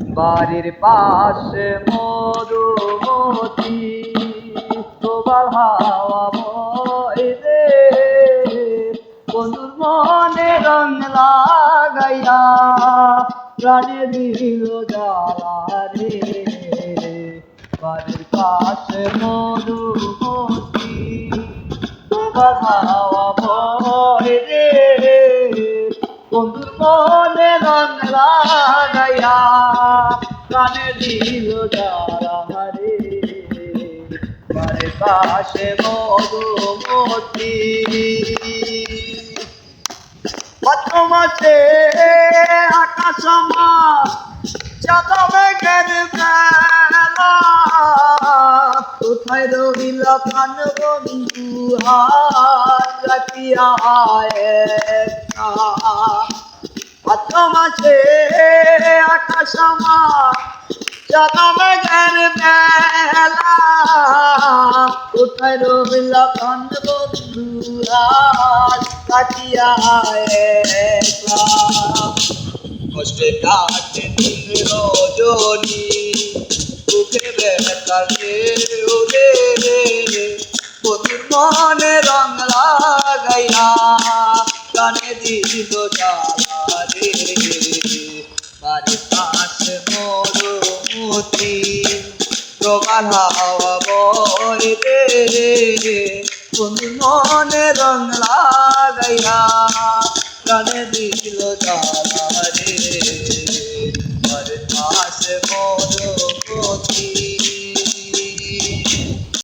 বাড়ির পাশে মধুমতি তোমার হাওয়া বয় রে। বন্ধুর মনে রং লাগাইয়া প্রাণে দিল জ্বালা রে। বাড়ির পাশে মধুমতি তোমার হাওয়া মনে রং লাগাইয়া কানে দিল যারা রে বারে পাশে মধুমতি। ভাদ্র মাসে আকাশ আমার চাঁদা মেঘের বেলা কোথায় রহিল প্রাণ বন্ধু, হাত রাখিয়া মাসে আকাশ আমার। মেঘের বেলা কোথায় রহিল প্রাণ বন্ধু হাত রাখিয়া একটা কষ্টে কাটে দিন রজনী। বুকে ব্যথা রে ওরে বন্ধুর মনে রং লাগাইয়া কানে দিল জ্বালা হাওয়া বয় রে কোন মনে রং লাগাইয়া কানে দিল জালা রে মর পাশে মরো পথী